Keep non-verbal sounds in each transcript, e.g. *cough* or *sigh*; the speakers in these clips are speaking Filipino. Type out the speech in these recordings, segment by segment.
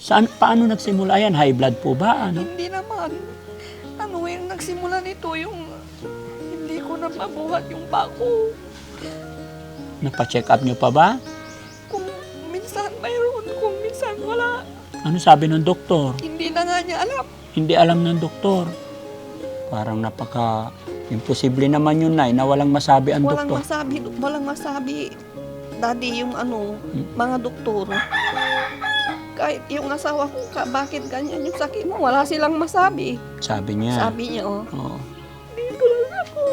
Saan, paano nagsimula yan? High blood po ba? Ano? Hindi naman. Ano yung nagsimula nito yung hindi ko na mabuhat yung bako. Napacheck up nyo pa ba? Kung minsan mayroon, kung minsan wala. Ano sabi ng doktor? Hindi na nga niya alam. Hindi alam ng doktor. Parang napaka imposible naman yun nay na walang masabi ang Walang doktor. masabi, walang masabi. Daddy, yung ano, Hmm. mga doktor. Kahit yung asawa ko, ka, bakit ganyan yung sakit mo? Wala silang masabi. Sabi niya. Sabi niya, oh. Oo. Dito lang ako.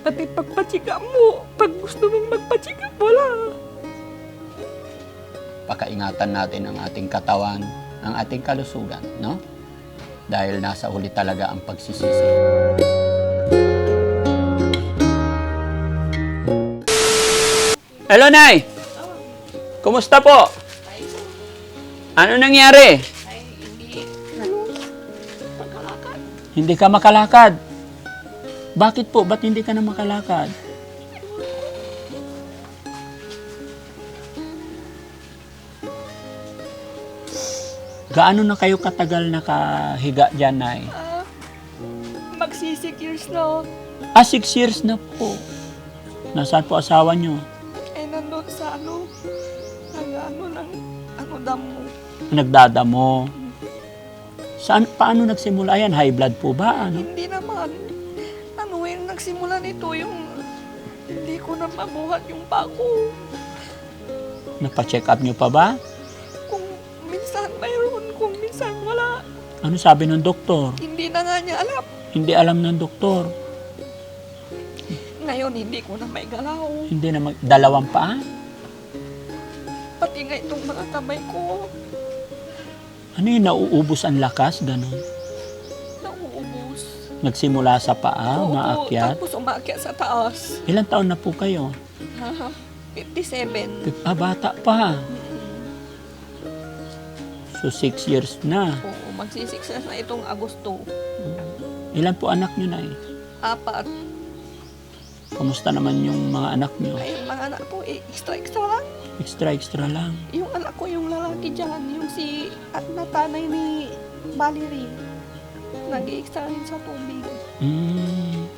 Pati pagpatsika mo, pag gusto mong magpatsika, wala. Pakaingatan natin ang ating katawan, ang ating kalusugan, no? Dahil nasa huli talaga ang pagsisisi. Hello, Nay! Kumusta po? Ano nangyari? Ay, hindi, ano, pagkalakad. Hindi ka makalakad. Bakit po? Ba't hindi ka na makalakad? Gaano na kayo katagal nakahiga dyan, Nay? Ah, magsi years na. Ah, six years na po. Nasaan po asawa nyo? Ano damo. Nagdadamo. Saan, paano nagsimula yan? High blood po ba? Ano? Hindi naman. Ano yung nagsimula nito yung hindi ko na mabuhat yung bako. Napacheck up nyo pa ba? Kung minsan mayroon, kung minsan wala. Ano sabi ng doktor? Hindi na nga niya alam. Hindi alam ng doktor. Ngayon, hindi ko na may galaw. Hindi na mag... Dalawang paa? Pati nga itong mga kamay ko, Ano yung nauubos ang lakas? Ganon. nauubos. Nagsimula sa paa, Oo, maakyat. Tapos umakyat sa taas. Ilan taon na po kayo? Haha, 57. Ah, bata pa. So, six years na. Oo, magsisiksas na itong Agosto. Ilan po anak nyo na eh? Apat. Kamusta naman yung mga anak nyo? Ay, mga anak ko, eh, extra extra lang. Extra, extra lang. Yung anak ko, yung lalaki dyan, yung si at natanay ni Valerie, nag-extra rin sa tubig. Mm.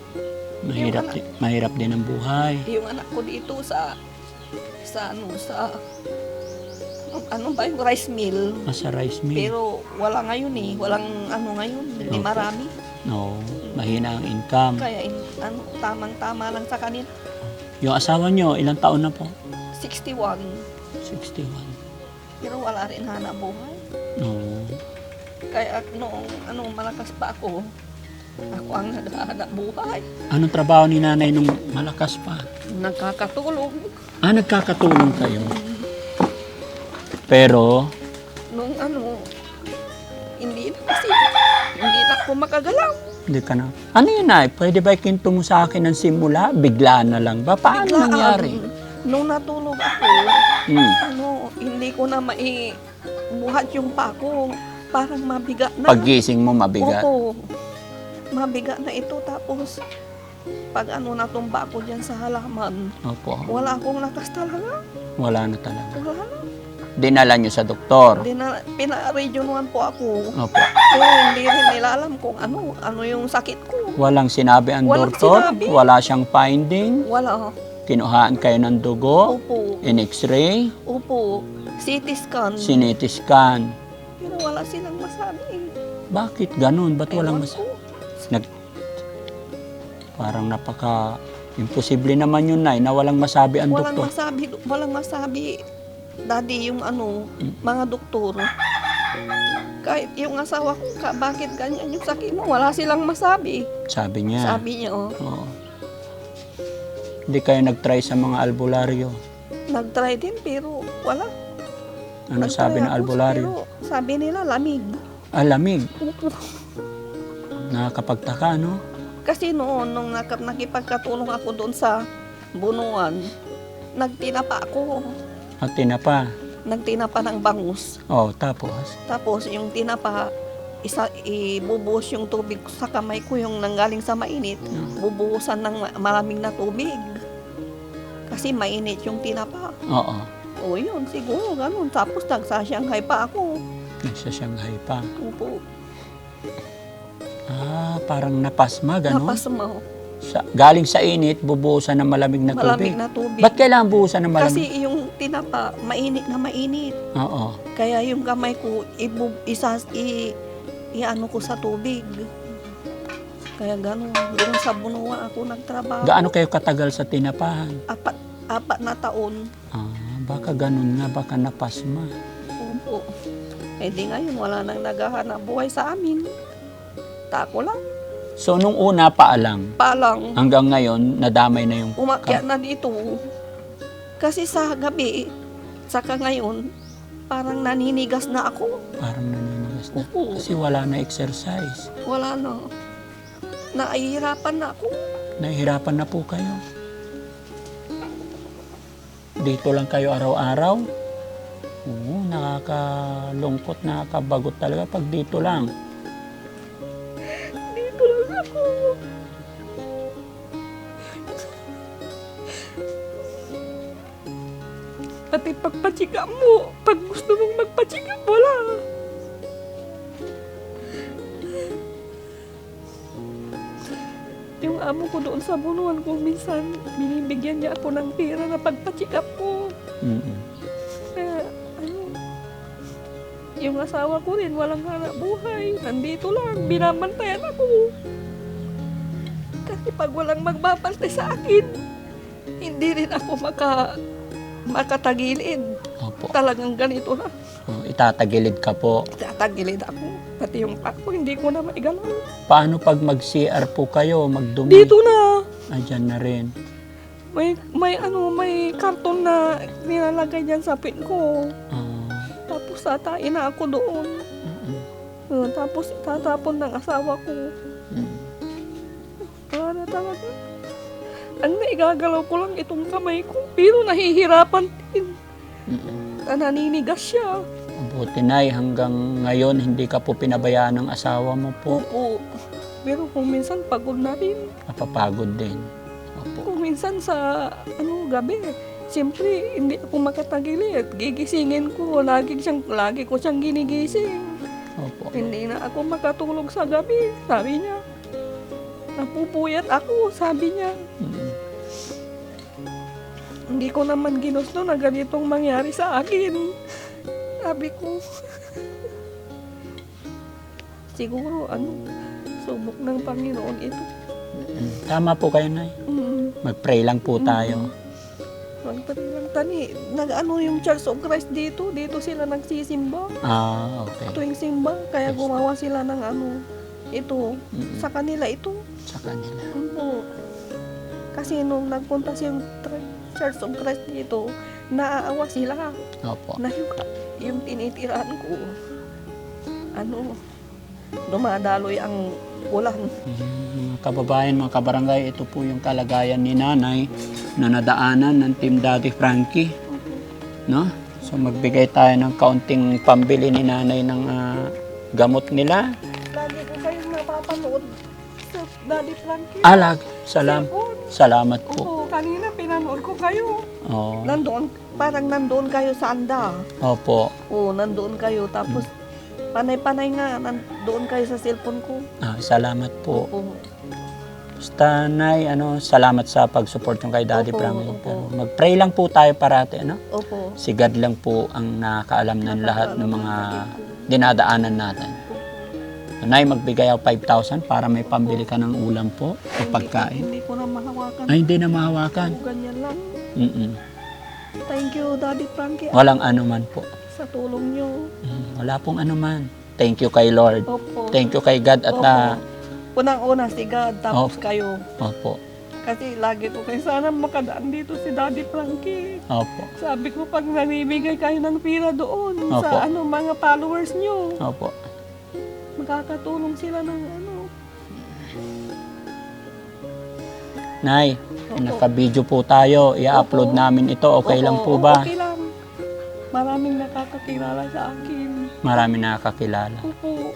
Mahirap, di- mahirap din ang buhay. Yung anak ko dito sa, sa ano, sa, ano ba yung rice mill. Nasa rice mill. Pero wala ngayon eh, walang ano ngayon, hindi Opo. marami. No, mahina ang income. Kaya in- ano, tamang-tama lang sa kanila. Yung asawa nyo, ilang taon na po? 61. 61. Pero wala rin hanap buhay. No. Kaya noong ano, malakas pa ako, ako ang naghahanap buhay. Anong trabaho ni nanay nung malakas pa? Nagkakatulong. Ah, nagkakatulong kayo. Pero, Nung ano, hindi na kasi, hindi na ako makagalaw. hindi ka na. Ano yun ay? Pwede ba ikinto mo sa akin ng simula? Bigla na lang ba? Paano Biglaan, nangyari? Nung natulog ako, Hmm. ano, hindi ko na maibuhat yung pako. Parang mabigat na. Paggising mo mabigat. Opo. Mabigat na ito. Tapos, pag ano natumba ako dyan sa halaman, Opo. wala akong lakas talaga. Wala na talaga. Wala na. Dinala nyo sa doktor. Hindi na, pina-region 1 po ako. Opo. Pero hindi rin nila alam kung ano, ano yung sakit ko. Walang sinabi ang Walang doktor. sinabi. Wala siyang finding. Wala. Kinuhaan kayo ng dugo. Opo. In x-ray. Opo. CT scan. CT scan. Pero wala silang masabi. Bakit ganun? Ba't walang mas... ko. Nag... Parang napaka... Imposible naman yun, Nay, na walang masabi ang Walang doktor. masabi, walang masabi. Daddy, yung ano, mga doktor. Kahit yung asawa ko, ka, bakit ganyan yung sakit mo? Wala silang masabi. Sabi niya. Sabi niya, oh. Oo. Hindi kayo nag-try sa mga albularyo. Nag-try din, pero wala. Ano Nag-try sabi ng ako, albularyo? Pero sabi nila, lamig. Ah, lamig. Opo. Nakakapagtaka, no? Kasi noon, nung nak- nakipagkatulong ako doon sa bunuan, nagtinapa ako. At tinapa. Nagtinapa ng bangus. Oh, tapos. Tapos yung tinapa, isa, ibubuhos yung tubig sa kamay ko, yung nanggaling sa mainit. Mm. Bubuhusan ng ma- maraming na tubig. Kasi mainit yung tinapa. Oo. O yun, siguro ganun. Tapos nagsa-Shanghai pa ako. Nasa Shanghai pa. Opo, Ah, parang napasma, gano'n? napasma. Sa, galing sa init, bubuhusan ng malamig na tubig. Malamig na tubig. Ba't kailangan buhusan ng malamig? Kasi yung tinapa, mainit na mainit. Oo. Kaya yung kamay ko, ibu, isas, i, i-ano ko sa tubig. Kaya ganun. Doon sa Bunuan ako nagtrabaho. Gaano kayo katagal sa tinapahan? Apat, apat na taon. Ah, baka ganun nga, baka napasma. Opo. Eh di ngayon, wala nang naghahanap buhay sa amin. Tako lang. So, nung una, paalang. Palang, Hanggang ngayon, nadamay na yung... umakyat na dito. Kasi sa gabi, saka ngayon, parang naninigas na ako. Parang naninigas na. Opo. Kasi wala na exercise. Wala na. Naihirapan na ako. Nahihirapan na po kayo. Dito lang kayo araw-araw. Oo, nakakalungkot, nakakabagot talaga pag dito lang. Dito lang ako. Pati pagpatsika mo, pag gusto mong magpatsika, wala. Yung amo ko doon sa bunuan ko, minsan binibigyan niya ako ng pera na pagpatsika ko. Mm-mm. Kaya, ano, yung asawa ko rin, walang hanap buhay. Nandito lang, binabantayan ako. Kasi pag walang magbabantay sa akin, hindi rin ako maka, makatagilid. Opo. Talagang ganito na. Oh, itatagilid ka po. Tatagilid ako. Pati yung ako, hindi ko na maigalaw. Paano pag mag-CR po kayo, magdumi? Dito na. Ayan na rin. May, may ano, may karton na nilalagay dyan sa pin ko. Ah, Tapos tatain na ako doon. mm-mm. Uh, tapos tatapon ng asawa ko. Mm. Wala na talaga. Ang naigagalaw ko lang itong kamay ko. Pero nahihirapan din. Mm-mm. Na naninigas siya. Buti na hanggang ngayon hindi ka po pinabayaan ng asawa mo po. Opo. Pero kung minsan pagod na rin. Napapagod din. Opo. Kung minsan sa ano gabi. Siyempre, hindi ako makatagilid. Gigisingin ko. Lagi, siyang, lagi ko siyang ginigising. Opo. Hindi na ako makatulog sa gabi. Sabi niya. Napupuyat ako, sabi niya. Mm. Hindi ko naman ginusto na ganitong mangyari sa akin. Sabi ko, *laughs* siguro ano, subok ng Panginoon ito. Mm. Tama po kayo, Nay. Mm, Mag-pray lang po tayo. magpati lang tani. Nag-ano yung Church of Christ dito, dito sila nagsisimba. Ah, okay. Tuwing simba, kaya gumawa sila ng ano, ito, Mm. sa kanila ito. Sa kanila. Ano, kasi nung nagpunta si Church of Christ dito, naaawa sila. Opo. na yung, yung tinitiraan ko, ano, dumadaloy ang ulan. Mm, Mga kababayan, mga kabarangay, ito po yung kalagayan ni nanay na nadaanan ng Team Daddy Frankie. No? So magbigay tayo ng kaunting pambili ni nanay ng ah, gamot nila. Daddy Frankie. Alag, salam, salamat po. Oo, kanina pinanood ko kayo. Oh, Nandoon, parang nandoon kayo sa anda. opo. Oo, nandoon kayo. Tapos, panay-panay nga, nandoon kayo sa cellphone ko. Ah, salamat po. Oo. Basta, Nay, ano, salamat sa pag-support yung kay Daddy Opo, Frankie. opo. Pero mag-pray lang po tayo parati, ano? Opo. Si God lang po ang nakakaalam ng lahat ng mga dinadaanan natin. Nay, magbigay ako 5,000 para may pambili ka ng ulam po o pagkain. Hindi, hindi ko na mahawakan. Ay, hindi na mahawakan. Ganyan lang. Mm-mm. Thank you, Daddy Frankie, Walang anuman po. sa tulong nyo. Mm, wala pong anuman. Thank you kay Lord. Opo. Thank you kay God at Opo. ah, Unang-una si God, tapos Opo. kayo. opo, Kasi lagi ko kayo, sana makadaan dito si Daddy Frankie. opo, Sabi ko, pag namimigay kayo ng pira doon Opo. sa ano mga followers nyo, opo. Makakatulong sila ng ano. Nay, naka-video po tayo. I-upload Opo. namin ito. Okay lang po ba? Okay lang. Maraming nakakakilala sa akin. Marami nakakakilala. Opo.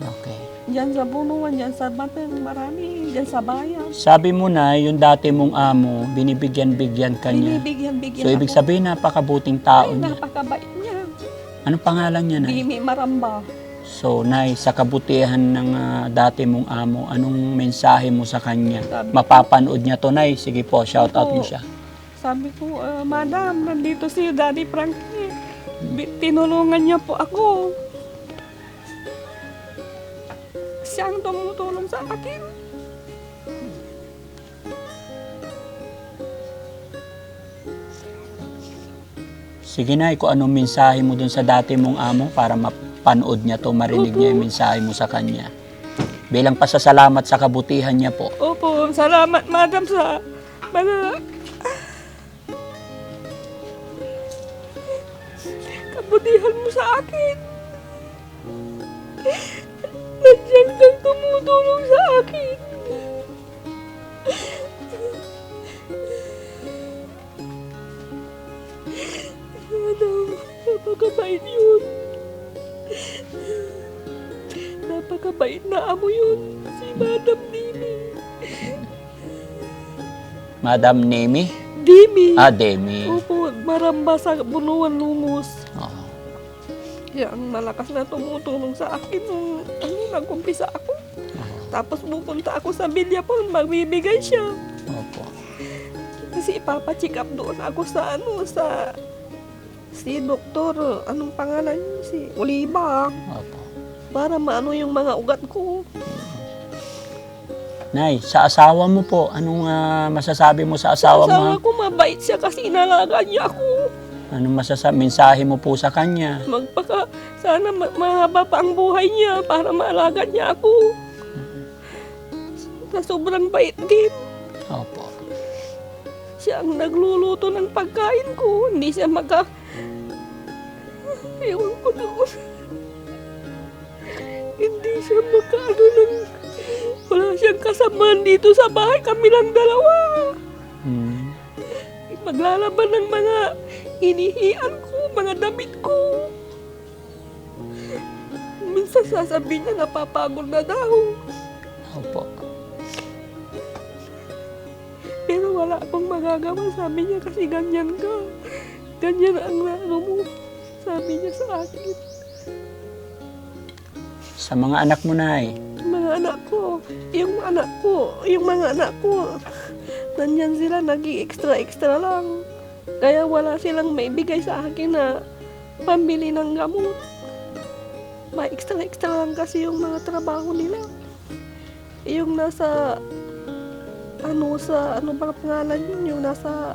Okay. Diyan sa bunuan, diyan sa batang marami, diyan sa bayan. Sabi mo na, yung dati mong amo, binibigyan-bigyan ka niya. Binibigyan-bigyan So, ibig ako. sabihin, napakabuting tao Ay, niya. napakabait niya. Anong pangalan niya, Nay? Bimi Maramba. So, Nay, sa kabutihan ng ah, dati mong amo, anong mensahe mo sa kanya? Sabi- Mapapanood niya to, Nay. Sige po, shout out mo siya. Sabi ko, "Ah, Madam, nandito si Daddy Frankie. Tinulungan niya po ako. Siya ang tumutulong sa akin. Sige, Nay, kung anong mensahe mo dun sa dati mong amo para mapanood niya to, marinig niya yung mensahe mo sa kanya. Bilang pasasalamat sa kabutihan niya po. Opo, salamat madam sa mga kabutihan mo sa akin. Nandiyan kang tumutulong sa akin. Madam, napakabait yun. Napakabait na amo yun. Si Madam Dimi. Madam Nemi? Dimi. Ah, Demi. Opo, maramba sa bunuan lumos. Oo. Siya ang malakas na tumutulong sa akin nung ano, nag-umpisa ako. Tapos pupunta ako sa Bilyapon, magbibigay siya. Opo. Kasi ipapacheck up doon ako sa ano, sa si doktor, anong pangalan niya? Si Oliva. Opo. Para maano yung mga ugat ko. Nay, sa asawa mo po, anong ah, masasabi mo sa asawa mo? Asawa ko mabait siya kasi inalaga niya ako. Anong masasabi, mensahe mo po sa kanya? Magpaka, sana ma- mahaba pa ang buhay niya para maalaga niya ako. Sa sobrang bait din. Opo. Siya ang nagluluto ng pagkain ko. Hindi siya maka... Ewan ko doon. Hindi siya makaano ng... Wala siyang kasamaan dito sa bahay. Kami lang dalawa. Hmm. Maglalaban ng mga hinihian ko, mga damit ko. Minsan sasabihin niya napapagod na daw. Opo. Pero wala akong magagawa. Sabi niya kasi ganyan ka. Ganyan ang ano mo. Sabi niya sa akin. Sa mga anak mo, Nay. Mga anak ko, yung anak ko, yung mga anak ko, nandyan sila nag extra extra lang. Kaya wala silang maibigay sa akin na pambili ng gamot. May extra extra lang kasi yung mga trabaho nila. Yung nasa, ano sa, ano ba pangalan yun, yung nasa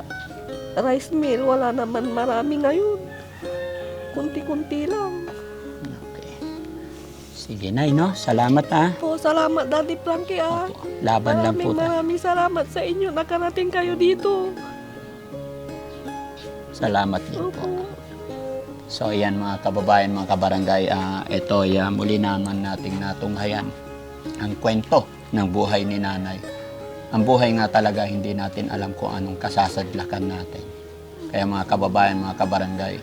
rice mill, wala naman marami ngayon. Kunti-kunti lang. Okay. Sige, Nay, no? Salamat, ha? Po, salamat Daddy Frankie ah. Opo. Laban lang po Maraming tayo. maraming salamat sa inyo. Nakarating kayo dito. Salamat din po. Opo. So, ayan mga kababayan, mga kabarangay, ah, ito, ya, muli naman nating natunghayan ang kwento ng buhay ni nanay. Ang buhay nga talaga, hindi natin alam kung anong kasasadlakan natin. Kaya mga kababayan, mga kabarangay,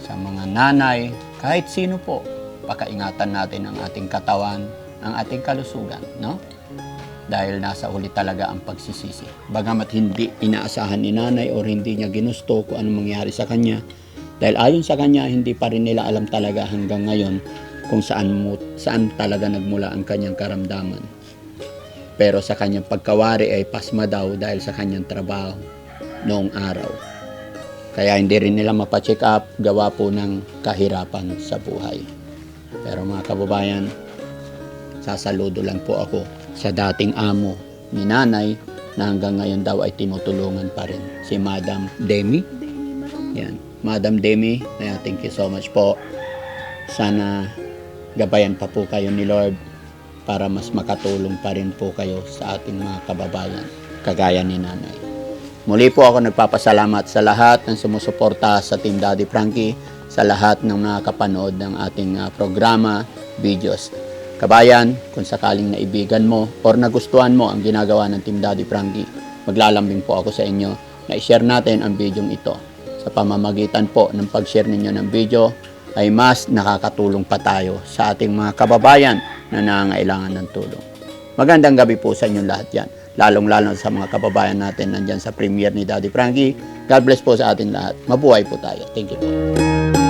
sa mga nanay, kahit sino po, pakaingatan natin ang ating katawan, ang ating kalusugan, no? Dahil nasa huli talaga ang pagsisisi. Bagamat hindi inaasahan ni nanay o hindi niya ginusto kung anong mangyari sa kanya, dahil ayon sa kanya, hindi pa rin nila alam talaga hanggang ngayon kung saan, mo, saan talaga nagmula ang kanyang karamdaman. Pero sa kanyang pagkawari ay pasma daw dahil sa kanyang trabaho noong araw. Kaya hindi rin nila mapacheck up, gawa po ng kahirapan sa buhay. Pero mga kababayan, sasaludo lang po ako sa dating amo ni nanay na hanggang ngayon daw ay tinutulungan pa rin si Madam Demi. Yan. Madam Demi, ayan, thank you so much po. Sana gabayan pa po kayo ni Lord para mas makatulong pa rin po kayo sa ating mga kababayan, kagaya ni Nanay. Muli po ako nagpapasalamat sa lahat ng sumusuporta sa Team Daddy Frankie, sa lahat ng nakakapanood ng ating ah, programa, videos. Kabayan, kung sakaling naibigan mo or nagustuhan mo ang ginagawa ng Team Daddy Frankie, maglalambing po ako sa inyo na i-share natin ang video ito. Sa pamamagitan po ng pag-share ninyo ng video ay mas nakakatulong pa tayo sa ating mga kababayan na nangailangan ng tulong. Magandang gabi po sa inyong lahat yan. Lalong-lalo sa mga kababayan natin nandyan sa premiere ni Daddy Frankie. God bless po sa ating lahat. Mabuhay po tayo. Thank you po.